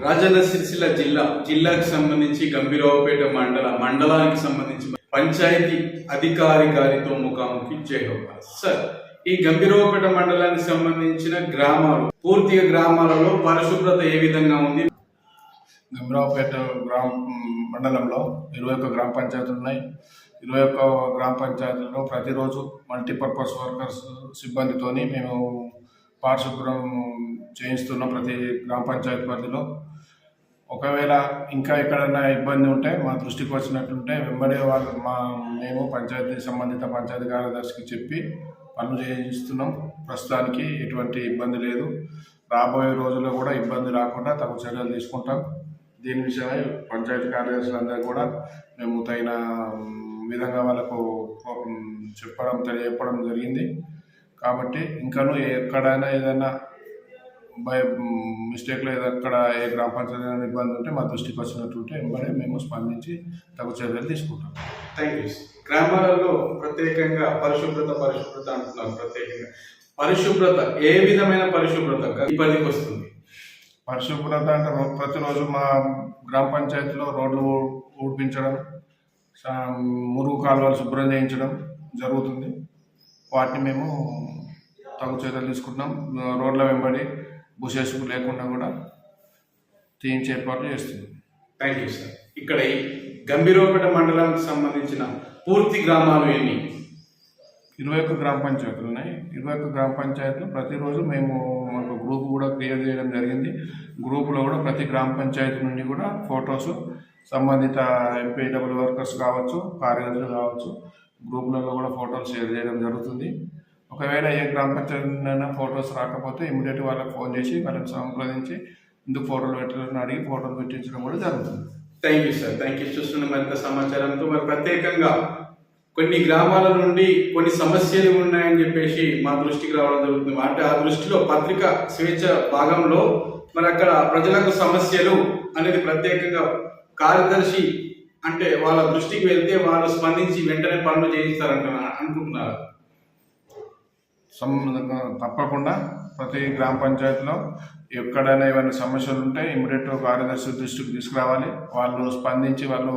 రాజన్న సిరిసిల్ల జిల్లా జిల్లాకు సంబంధించి గంభీరావుపేట మండల మండలానికి సంబంధించి పంచాయతీ అధికారి గారితో ముఖాముఖి చేయగలరు సార్ ఈ గంభీరావుపేట మండలానికి సంబంధించిన గ్రామాలు పూర్తిగా గ్రామాలలో పరిశుభ్రత ఏ విధంగా ఉంది? గంభీరావుపేట గ్రామ మండలంలో ఇరవై ఒక్క గ్రామ పంచాయతీలు ఉన్నాయి. ఇరవై ఒక్క గ్రామ పంచాయతీలలో ప్రతిరోజు మల్టీపర్పస్ వర్కర్స్ సిబ్బందితోని మేము పారిశుభ్రం చేయిస్తున్నాం ప్రతి గ్రామ పంచాయతీ పరిధిలో ఒకవేళ ఇంకా ఎక్కడైనా ఇబ్బంది ఉంటే మా దృష్టికి వచ్చినట్టుంటే వెంబడే వాళ్ళు మా మేము పంచాయతీ సంబంధిత పంచాయతీ కార్యదర్శికి చెప్పి పనులు చేయిస్తున్నాం. ప్రస్తుతానికి ఎటువంటి ఇబ్బంది లేదు. రాబోయే రోజుల్లో కూడా ఇబ్బంది రాకుండా తగు చర్యలు తీసుకుంటాం. దీని విషయమై పంచాయతీ కార్యదర్శులందరూ కూడా మేము తగిన విధంగా వాళ్ళకు చెప్పడం తెలియజెప్పడం జరిగింది. కాబట్టి ఇంకనూ ఎక్కడైనా ఏదైనా బై మిస్టేక్లో ఎక్కడ ఏ గ్రామ పంచాయతీ ఇబ్బంది ఉంటే మా దృష్టికి వచ్చినట్టుంటే వెంబడే మేము స్పందించి తగు చర్యలు తీసుకుంటాం. థ్యాంక్ యూ గ్రామాలలో ప్రత్యేకంగా పరిశుభ్రత పరిశుభ్రత అంటున్నారు ప్రత్యేకంగా. పరిశుభ్రత ఏ విధమైన పరిశుభ్రత? పరిధికి వస్తుంది. పరిశుభ్రత అంటే ప్రతిరోజు మా గ్రామ పంచాయతీలో రోడ్లు ఊడ్పించడం మురుగు కాలువలు శుభ్రం చేయించడం జరుగుతుంది. వాటిని మేము తగు చర్యలు తీసుకుంటున్నాం. రోడ్ల వెంబడి బుషెస్ లేకుండా కూడా తీయించే ఏర్పాట్లు చేస్తున్నాం థ్యాంక్ యూ సార్ ఇక్కడ గంభీరపేట మండలానికి సంబంధించిన పూర్తి గ్రామాలు ఎన్ని? ఇరవై ఒక్క గ్రామ పంచాయతీలు ఉన్నాయి. ఇరవై ఒక్క గ్రామ పంచాయతీలు ప్రతిరోజు మేము మాకు గ్రూప్ కూడా క్రియేట్ చేయడం జరిగింది. గ్రూపులో కూడా ప్రతి గ్రామ పంచాయతీ నుండి కూడా ఫొటోస్ సంబంధిత ఎంపీడబ్ల్యూ వర్కర్స్ కావచ్చు కార్యదర్శులు కావచ్చు గ్రూపులలో కూడా ఫోటోలు షేర్ చేయడం జరుగుతుంది. ఒకవేళ ఏ గ్రామ పంచాయతీ ఫొటోస్ రాకపోతే ఇమీడియట్ వాళ్ళకి ఫోన్ చేసి వాళ్ళని సంప్రదించి ఇందుకు ఫోటోలు పెట్టాలని అడిగి ఫోటోలు పెట్టించడం కూడా జరుగుతుంది. Thank you sir. Thank you. చూస్తున్న మరింత సమాచారంతో మరి ప్రత్యేకంగా కొన్ని గ్రామాల నుండి కొన్ని సమస్యలు ఉన్నాయని చెప్పేసి మా దృష్టికి రావడం జరుగుతుంది. అంటే ఆ దృష్టిలో పత్రిక స్వేచ్ఛ భాగంలో మరి అక్కడ ప్రజలకు సమస్యలు అనేది ప్రత్యేకంగా కార్యదర్శి అంటే వాళ్ళ దృష్టికి వెళ్తే వాళ్ళు స్పందించి వెంటనే పనులు చేయిస్తారంటున్నా అనుకుంటున్నారు? తప్పకుండా ప్రతి గ్రామ పంచాయతీలో ఎక్కడైనా ఏమైనా సమస్యలు ఉంటే ఇమీడియట్ కార్యదర్శి దృష్టికి తీసుకురావాలి. వాళ్ళు స్పందించి వాళ్ళు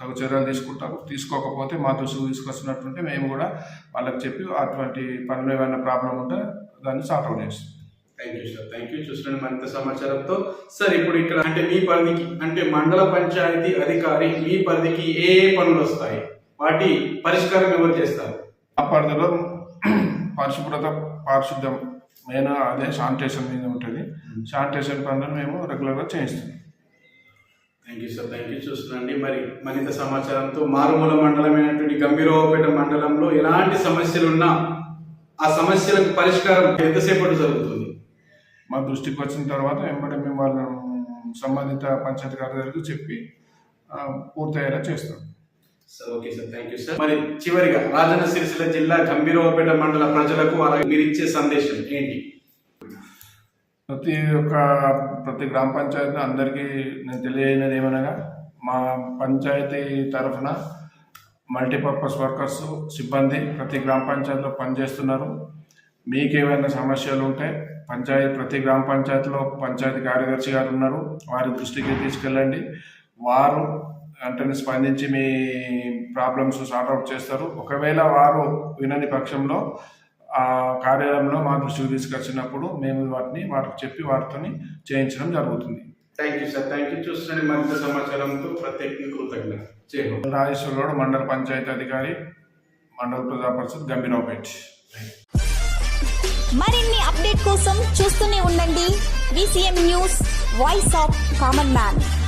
తగు చర్యలు తీసుకుంటారు. తీసుకోకపోతే మా దృష్టికి తీసుకొచ్చినట్టుంటే మేము కూడా వాళ్ళకి చెప్పి అటువంటి పనులు ఏమైనా ప్రాబ్లం ఉంటే దాన్ని సాల్వ్ చేస్తాం. Thank you sir thank you చూస్తున్న మరింత సమాచారంతో సార్ ఇప్పుడు ఇక్కడ అంటే మీ పరిధికి అంటే మండల పంచాయతీ అధికారి మీ పరిధికి ఏ ఏ పనులు వస్తాయి? వాటి పరిష్కారం ఎవరు చేస్తారు? ఆ పరిధిలో పరిశుభ్రత పారిశుద్ధ్యం మెయిన్ అదే శానిటేషన్ మీద ఉంటుంది. శానిటేషన్ పనులను మేము రెగ్యులర్గా చేయిస్తాం thank you sir thank you చూస్తున్నాండి మరి మరింత సమాచారంతో మారుమూల మండలమైనటువంటి గంభీరవపేట మండలంలో ఎలాంటి సమస్యలు ఉన్నా ఆ సమస్యలకు పరిష్కారం ఎంతసేపటి జరుగుతుంది? మా దృష్టికి వచ్చిన తర్వాత వెంబడే మేము వాళ్ళ సంబంధిత పంచాయతీ కార్యదర్శికి చెప్పి పూర్తయ్యేలా చేస్తాం. Sir okay sir thank you sir మరి చివరిగా రాజన్న సిరిసిల్ల జిల్లా గంభీరవపేట మండల ప్రజలకు అలాగే మీరు ఇచ్చే సందేశం ఏంటి? ప్రతి ఒక్క ప్రతి గ్రామ పంచాయతీ అందరికీ నేను తెలియజేయనది ఏమనగా మా పంచాయతీ తరఫున మల్టీపర్పస్ వర్కర్స్ సిబ్బంది ప్రతి గ్రామ పంచాయతీలో పనిచేస్తున్నారు. మీకు ఏమైనా సమస్యలు ఉంటే పంచాయతీ ప్రతి గ్రామ పంచాయతీలో పంచాయతీ కార్యదర్శి గారు ఉన్నారు. వారి దృష్టికి తీసుకెళ్ళండి. వారు వెంటనే స్పందించి మీ ప్రాబ్లమ్స్ సార్ట్అవుట్ చేస్తారు. ఒకవేళ వారు వినని పక్షంలో ఆ కార్యాలయంలో మా దృష్టికి తీసుకొచ్చినప్పుడు మేము వాటిని వారికి చెప్పి వారితో చేయించడం జరుగుతుంది. Thank you sir thank you చూస్తున్నాండి మరింత సమాచారంతో ప్రత్యేక కృతజ్ఞత మండల పంచాయతీ అధికారి మండల ప్రజా పరిషత్ గంభీరావుపేట్ మరిన్ని అప్డేట్ కోసం చూస్తూనే ఉండండి. VCM news voice of common man.